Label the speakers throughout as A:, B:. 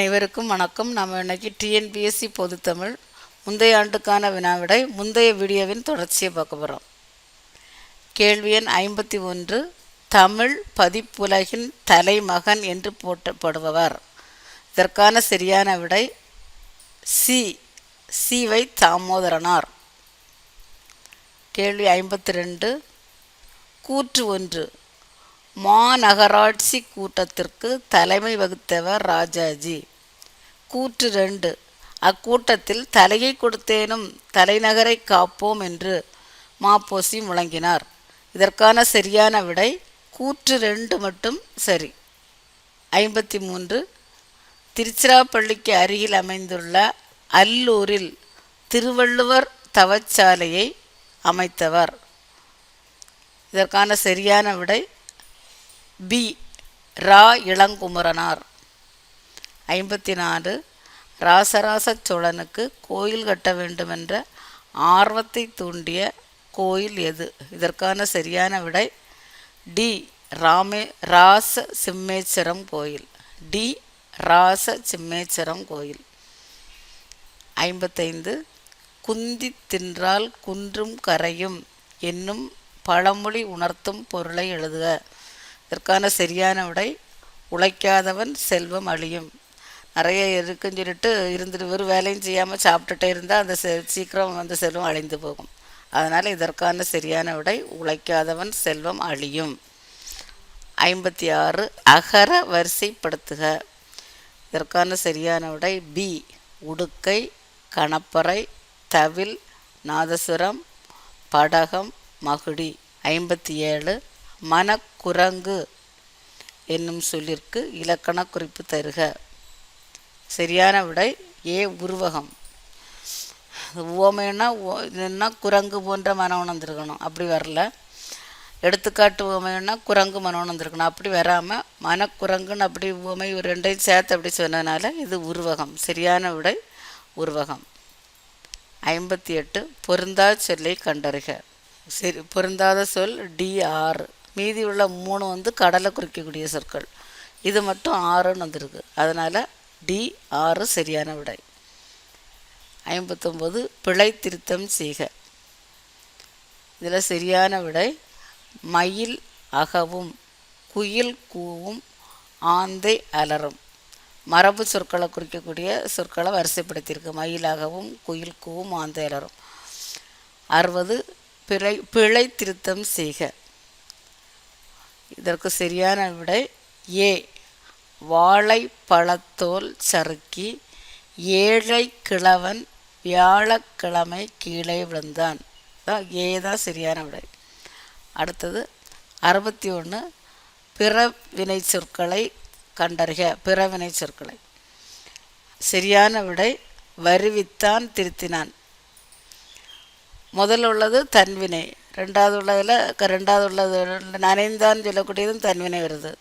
A: அனைவருக்கும் வணக்கம். நாம் இன்னைக்கு டிஎன்பிஎஸ்சி பொதுத்தமிழ் முந்தைய ஆண்டுக்கான வினாவிடை முந்தைய வீடியோவின் தொடர்ச்சியை பார்க்க போகிறோம் கேள்வி எண் ஐம்பத்தி ஒன்று தமிழ் பதிப்புலகின் தலைமகன் என்று போட்டப்படுபவர் இதற்கான சரியான விடை சி சிவை தாமோதரனார். கேள்வி ஐம்பத்தி ரெண்டு கூற்று ஒன்று. மாநகராட்சி கூட்டத்திற்கு தலைமை வகுத்தவர் ராஜாஜி. கூற்று ரெண்டு. அக்கூட்டத்தில் தலையை கொடுத்தேனும் தலைநகரை காப்போம் என்று மாப்போசி முழங்கினார். இதற்கான சரியான விடை கூற்று ரெண்டு மட்டும் சரி. ஐம்பத்தி மூன்று திருச்சிராப்பள்ளிக்கு அருகில் அமைந்துள்ள அல்லூரில் திருவள்ளுவர் தவச்சாலையை அமைத்தவர். இதற்கான சரியான விடை பி. ரா. இளங்குமரனார். ஐம்பத்தி நாலு ராசராச சோழனுக்கு கோயில் கட்ட வேண்டுமென்ற ஆர்வத்தை தூண்டிய கோயில் எது? இதற்கான சரியான விடை டி. ராமே ராச சிம்மேச்சரம் கோயில். டி. ராச சிம்மேச்சரம் கோயில். ஐம்பத்தைந்து குந்தி தின்றால் குன்றும் கரையும் என்னும் பழமொழி உணர்த்தும் பொருளை எழுதுக. இதற்கான சரியான விடை உழைக்காதவன் செல்வம் அழியும். நிறைய இருக்குன்னு சொல்லிட்டு இருந்துட்டு வெறும் வேலையும் செய்யாமல் சாப்பிட்டுட்டே இருந்தால் அந்த செ சீக்கிரம் அந்த செல்வம் அழிந்து போகும். அதனால் இதற்கான சரியான விடை உழைக்காதவன் செல்வம் அழியும். ஐம்பத்தி ஆறு அகர வரிசைப்படுத்துக. இதற்கான சரியான விடை பி உடுக்கை கணப்பறை தவில் நாதசுரம் படகம் மகுடி. ஐம்பத்தி ஏழு மனக்குரங்கு என்னும் சொல்லிற்கு இலக்கண குறிப்பு தருக. சரியான விடை ஏ உருவகம். உவமைன்னா என்ன குரங்கு போன்ற மனம் உணர்ந்துருக்கணும் அப்படி வரல. எடுத்துக்காட்டு உவமைன்னா குரங்கு மனம் இருக்கணும் அப்படி வராமல் மனக்குரங்குன்னு அப்படி உவமை ஒரு ரெண்டையும் சேர்த்து அப்படி சொன்னதுனால இது உருவகம். சரியான விடை உருவகம். ஐம்பத்தி எட்டு பொருந்தா சொல்லை கண்டறிக. சரி பொருந்தாத சொல் டி ஆறு மீதி உள்ள மூணு வந்து கடலை குறிக்கக்கூடிய சொற்கள். இது மட்டும் ஆறுன்னு வந்திருக்கு. அதனால் டி ஆறு சரியான விடை. ஐம்பத்தொம்போது பிழை திருத்தம் செய்க. இதில் சரியான விடை மயில் அகவும் குயில் கூவும் ஆந்தை அலறும். மரபு சொற்களை குறிக்கக்கூடிய சொற்களை வரிசைப்படுத்தியிருக்கு. மயிலாகவும் குயில் கூவும் ஆந்தை அலறும். அறுபது பிழை பிழை திருத்தம் செய்க. இதற்கு சரியான விடை ஏ. வாழைப்பழத்தோல் சறுக்கி ஏழை கிழவன் வியாழக்கிழமை கீழே விழுந்தான். தான் ஏ தான் சரியான விடை. அடுத்தது அறுபத்தி ஒன்று பிற வினை சொற்களை கண்டறிக. பிற வினை சொற்களை. சரியான விடை வருவித்தான் திருத்தினான். முதல்ல உள்ளது தன்வினை. ரெண்டாவது உள்ளதில் ரெண்டாவது உள்ளது நனைந்தான் சொல்லக்கூடியதும் தன்வினை வருது.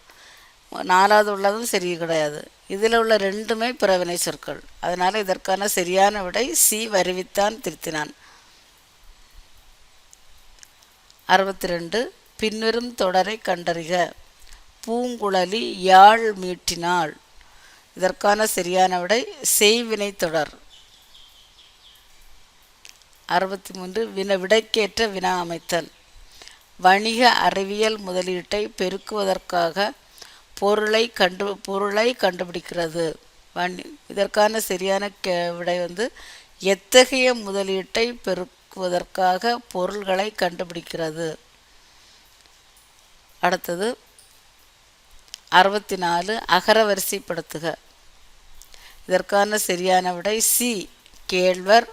A: நாலாவது உள்ளதும் சரி கிடையாது. இதில் உள்ள ரெண்டுமே பிறவினை சொற்கள். அதனால் இதற்கான சரியான விடை சி வருவித்தான் திருத்தினான். அறுபத்தி ரெண்டு பின்வரும் தொடரை கண்டறிக. பூங்குழலி யாழ் மீட்டினாள். இதற்கான சரியான விடை செய்வினை தொடர். அறுபத்தி மூன்று வின விடைக்கேற்ற வினா அமைத்தல். வணிக அறிவியல் முதலீட்டை பெருக்குவதற்காக பொருளை கண்டு பொருளை கண்டுபிடிக்கிறது. வணி இதற்கான சரியான கே விடை வந்து எத்தகைய முதலீட்டை பெருக்குவதற்காக பொருள்களை கண்டுபிடிக்கிறது. அடுத்தது அறுபத்தி நாலு அகரவரிசைப்படுத்துக இதற்கான சரியான விடை சி கேழ்வர்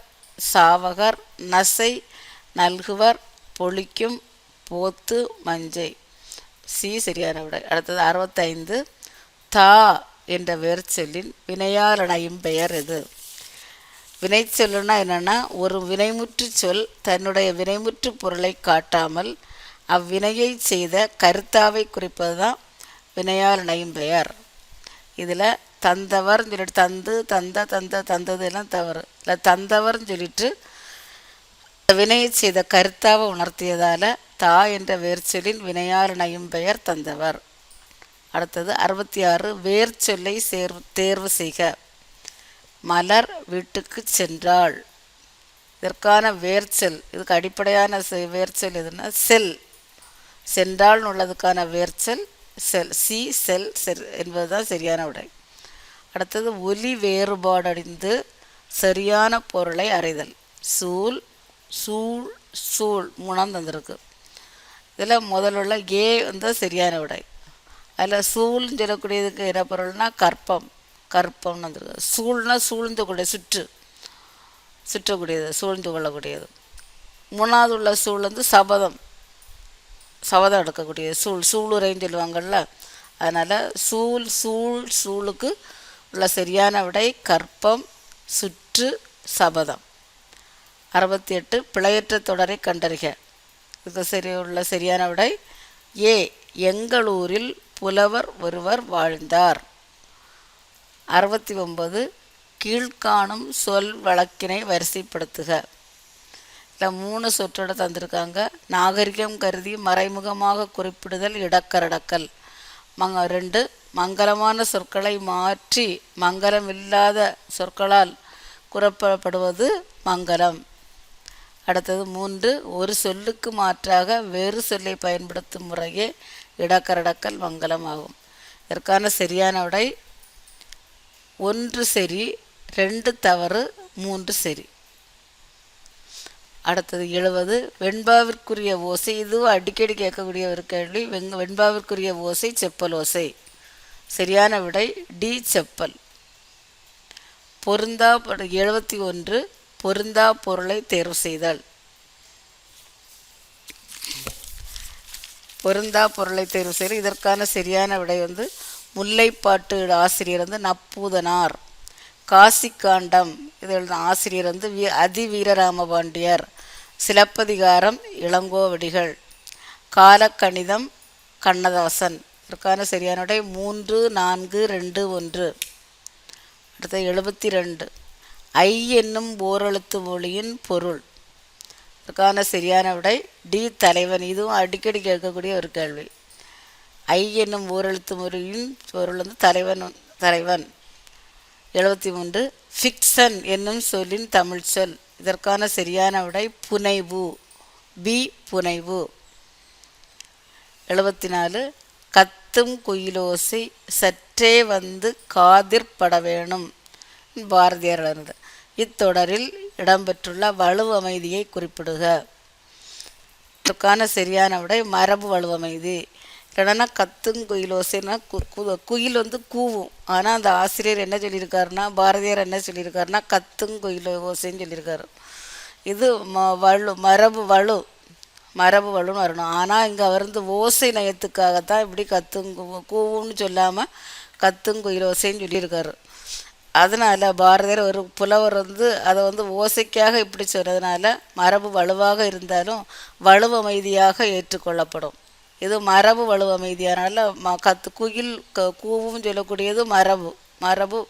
A: சாவகர் நசை நல்குவர் பொழிக்கும் போத்து மஞ்சை. சி சரியான விட. அடுத்தது அறுபத்தைந்து தா என்ற வேர்ச்சொல்லின் வினையாளனையும் பெயர் எது வினைச்சொல்லுன்னா என்னென்னா ஒரு வினைமுற்று சொல் தன்னுடைய வினைமுற்று பொருளை காட்டாமல் அவ்வினையை செய்த கருத்தாவை குறிப்பது தான் வினையாளனையும் பெயர் இதில் தந்தவர்னு சொல்லிட்டு தந்து தந்த தந்த தந்தது எல்லாம் தவறு. இல்லை தந்தவர்னு சொல்லிட்டு வினையை செய்த கருத்தாவை உணர்த்தியதால் தா என்ற வேர்ச்சொலின் வினையாளனையும் பெயர் தந்தவர். அடுத்தது அறுபத்தி ஆறு வேர்ச்சொல்லை சேர்வு தேர்வு செய்க. மலர் வீட்டுக்கு சென்றாள். இதற்கான வேர்ச்சொல் இதுக்கு அடிப்படையான செ- வேர்ச்சொல் எதுனா செல். சென்றால் உள்ளதுக்கான வேர்ச்சொல் செல் சி செல் செல் என்பதுதான் சரியான உடை. அடுத்தது ஒலி வேறுபாடடைந்து சரியான பொருளை அறிதல். சூல் சூழ் சூழ் மூணாம் தந்திருக்கு. இதில் முதலுள்ள ஏ வந்து சரியான விடை. அதில் சூழ்னு சொல்லக்கூடியதுக்கு என்ன பொருள்னா கற்பம். கற்பம்னு வந்துருக்கு. சூழ்னா சூழ்ந்து கூடிய சுற்று. சுற்றக்கூடியது சூழ்ந்து கொள்ளக்கூடியது. மூணாவது உள்ள சூழ் வந்து சபதம். சபதம் எடுக்கக்கூடியது. சூழ் சூளுரைன்னு சொல்லுவாங்கள்ல அதனால் சூழ் சூழ் சூளுக்கு உள்ள சரியான விடை கற்பம் சுற்று சபதம். அறுபத்தி எட்டு பிழையற்ற தொடரை கண்டறிக. இதுக்கு சரி உள்ள சரியான விடை ஏ எங்களூரில் புலவர் ஒருவர் வாழ்ந்தார். அறுபத்தி ஒன்பது கீழ்காணும் சொல் வழக்கினை வரிசைப்படுத்துக. இந்த மூணு சொற்றோட தந்திருக்காங்க. நாகரிகம் கருதி மறைமுகமாக குறிப்பிடுதல் இடக்கரடக்கல். மங்க ரெண்டு மங்களமான சொற்களை மாற்றி மங்களம் இல்லாத சொற்களால் குறப்பப்படுவது மங்களம். அடுத்தது மூன்று ஒரு சொல்லுக்கு மாற்றாக வேறு சொல்லை பயன்படுத்தும் முறையே இடக்கரடக்கல் மங்கலம் ஆகும் இதற்கான சரியான விடை ஒன்று சரி ரெண்டு தவறு மூன்று சரி. அடுத்தது எழுவது வெண்பாவிற்குரிய ஓசை இதுவும் அடிக்கடி கேட்கக்கூடிய ஒரு கேள்வி வெங் வெண்பாவிற்குரிய ஓசை செப்பல் ஓசை. சரியான விடை டி செப்பல். பொருந்தா எழுபத்தி ஒன்று பொருந்தா பொருளை தேர்வு செய்தல் பொருந்தா பொருளை தேர்வு செய்தல் இதற்கான சரியான விடை வந்து முல்லைப்பாட்டு ஆசிரியர் வந்து நப்பூதனார். காசிக்காண்டம் இதில் ஆசிரியர் வந்து வி அதிவீரராம பாண்டியர் சிலப்பதிகாரம் இளங்கோவடிகள். காலக்கணிதம் கண்ணதாசன். இதற்கான சரியான விடை மூன்று நான்கு ரெண்டு ஒன்று. அடுத்த எழுபத்தி ரெண்டு. ஐ என்னும் ஓரெழுத்து மொழியின் பொருள். இதற்கான சரியான விடை டி தலைவன். இதுவும் அடிக்கடி கேட்கக்கூடிய ஒரு கேள்வி. ஐ என்னும் ஓரெழுத்து மொழியின் பொருள் வந்து தலைவன் தலைவன். எழுபத்தி மூன்று ஃபிக்சன் என்னும் சொல்லின் தமிழ் சொல். இதற்கான சரியான விடை புனைவு. பி புனைவு. எழுபத்தி நாலு கத்தும் குயிலோசை சற்றே வந்து காதிற்பட வேணும். பாரதியார் இருந்தது இத்தொடரில் இடம்பெற்றுள்ள வலுவமைதியை குறிப்பிடுக. இதுக்கான சரியான விடை மரபு வலுவமைதி இல்லைன்னா கத்தும் குயிலோசைன்னா கு கு- குயில் வந்து கூவும். ஆனால் அந்த ஆசிரியர் என்ன சொல்லியிருக்காருன்னா பாரதியார் என்ன சொல்லியிருக்காருன்னா கத்தும் குயில் ஓசைன்னு சொல்லியிருக்காரு. இது ம வலு மரபு வலு மரபு வலுன்னு வரணும். ஆனால் இங்கே வந்து ஓசை நயத்துக்காகத்தான் இப்படி கத்துங்கு கூவுன்னு சொல்லாமல் கத்துங்குயில் ஓசைன்னு சொல்லியிருக்காரு. அதனால் பாரதியார் ஒரு புலவர் வந்து அதை வந்து ஓசைக்காக இப்படி சொன்னதுனால மரபு வலுவாக இருந்தாலும் வலுவமைதியாக ஏற்றுக்கொள்ளப்படும். இது மரபு வலுவமைதியானால ம கத்து குயில் க கூவும் சொல்லக்கூடியது மரபு மரபு.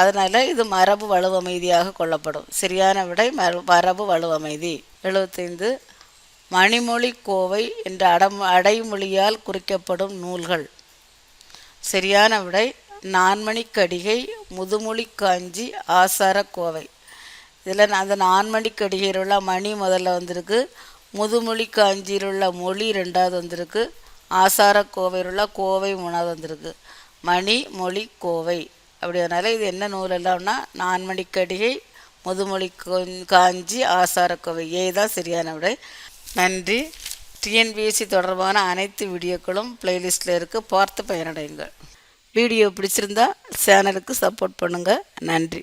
A: அதனால் இது மரபு வலுவமைதியாக கொள்ளப்படும். சரியான விடை மரபு வலுவமைதி எழுபத்தைந்து மணிமொழி கோவை என்ற அடம் அடைமொழியால் குறிக்கப்படும் நூல்கள். சரியான விடை நான்மணிக்கடிகை முதுமொழி காஞ்சி ஆசார கோவை இதில் அந்த நான்மணிக்கடிகையில் உள்ள மணி முதல்ல வந்திருக்கு. முதுமொழி காஞ்சியில் உள்ள மொழி ரெண்டாவது வந்திருக்கு. ஆசார கோவையில் உள்ள கோவை மூணாவது வந்திருக்கு. மணி மொழி கோவை. அப்படினால இது என்ன நூல் எல்லாம்னா நான்மணிக்கடிகை முதுமொழி காஞ்சி ஆசார கோவை ஏ தான் சரியான விடை. நன்றி. டிஎன்பிஎஸ்சி தொடர்பான அனைத்து வீடியோக்களும் பிளேலிஸ்ட்டில் இருக்குது பார்த்து பயனடையுங்கள். வீடியோ பிடிச்சிருந்தா சேனலுக்கு சப்போர்ட் பண்ணுங்கள் நன்றி.